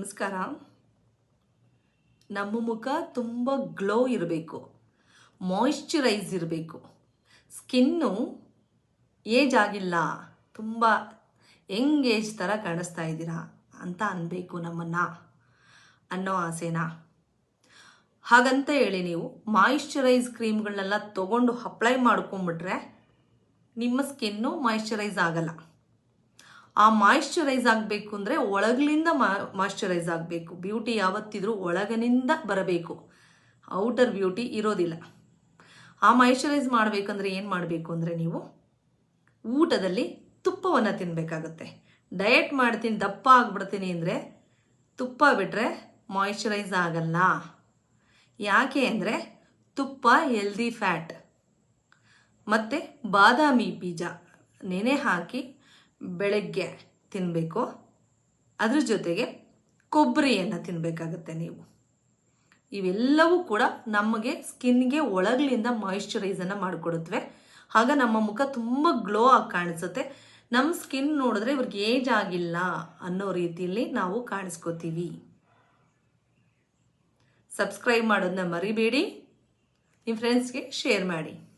ನಮಸ್ಕಾರ. ನಮ್ಮ ಮುಖ ತುಂಬ ಗ್ಲೋ ಇರಬೇಕು. ಮಾಯಿಶ್ಚರೈಸ್ ಇರಬೇಕು. ಸ್ಕಿನ್ನು ಏಜ್ ಆಗಿಲ್ಲ. ತುಂಬ ಯಂಗ್ ಏಜ್ ಥರ ಕಾಣಿಸ್ತಾ ಇದ್ದೀರಾ ಅಂತ ಅನ್ನಬೇಕು ನಮ್ಮನ್ನು, ಅನ್ನೋ ಆಸೆನಾ. ಹಾಗಂತ ಹೇಳಿ ನೀವು ಮಾಯಿಶ್ಚರೈಸ್ ಕ್ರೀಮ್ಗಳನ್ನೆಲ್ಲ ತೊಗೊಂಡು ಅಪ್ಲೈ ಮಾಡ್ಕೊಂಬಿಟ್ರೆ ನಿಮ್ಮ ಸ್ಕಿನ್ನು ಮಾಯಿಶ್ಚರೈಸ್ ಆಗಲ್ಲ. ಆ ಮಾಯಿಶ್ಚರೈಸ್ ಆಗಬೇಕು ಅಂದರೆ ಒಳಗಲಿಂದ ಮಾಯಿಶ್ಚರೈಸ್ ಆಗಬೇಕು. ಬ್ಯೂಟಿ ಯಾವತ್ತಿದ್ರೂ ಒಳಗಿನಿಂದ ಬರಬೇಕು. ಔಟರ್ ಬ್ಯೂಟಿ ಇರೋದಿಲ್ಲ. ಆ ಮಾಯಿಶ್ಚರೈಸ್ ಮಾಡಬೇಕಂದ್ರೆ ಏನು ಮಾಡಬೇಕು ಅಂದರೆ ನೀವು ಊಟದಲ್ಲಿ ತುಪ್ಪವನ್ನು ತಿನ್ನಬೇಕಾಗುತ್ತೆ ಡಯಟ್ ಮಾಡ್ತೀನಿ, ದಪ್ಪ ಆಗ್ಬಿಡ್ತೀನಿ ಅಂದರೆ ತುಪ್ಪ ಬಿಟ್ಟರೆ ಮಾಯಿಶ್ಚರೈಸ್ ಆಗಲ್ಲ. ಯಾಕೆ ಅಂದರೆ ತುಪ್ಪ ಹೆಲ್ದಿ ಫ್ಯಾಟ್ ಮತ್ತು ಬಾದಾಮಿ ಬೀಜ, ನೆನೆ ಹಾಕಿ ಬೆಳಗ್ಗೆ ತಿನ್ನಬೇಕು ಅದ್ರ ಜೊತೆಗೆ ಕೊಬ್ಬರಿಯನ್ನು ತಿನ್ನಬೇಕಾಗತ್ತೆ ನೀವು. ಇವೆಲ್ಲವೂ ಕೂಡ ನಮಗೆ ಸ್ಕಿನ್ಗೆ ಒಳಗಲಿಂದ ಮಾಯಿಶ್ಚರೈಸನ್ನು ಮಾಡಿಕೊಡುತ್ತವೆ. ಆಗ ನಮ್ಮ ಮುಖ ತುಂಬ ಗ್ಲೋ ಆಗಿ ಕಾಣಿಸುತ್ತೆ. ನಮ್ಮ ಸ್ಕಿನ್ ನೋಡಿದ್ರೆ ಇವ್ರಿಗೆ ಏಜ್ ಆಗಿಲ್ಲ ಅನ್ನೋ ರೀತಿಯಲ್ಲಿ ನಾವು ಕಾಣಿಸ್ಕೋತೀವಿ. ಸಬ್ಸ್ಕ್ರೈಬ್ ಮಾಡೋದನ್ನ ಮರಿಬೇಡಿ. ನಿಮ್ಮ ಫ್ರೆಂಡ್ಸ್ಗೆ ಶೇರ್ ಮಾಡಿ.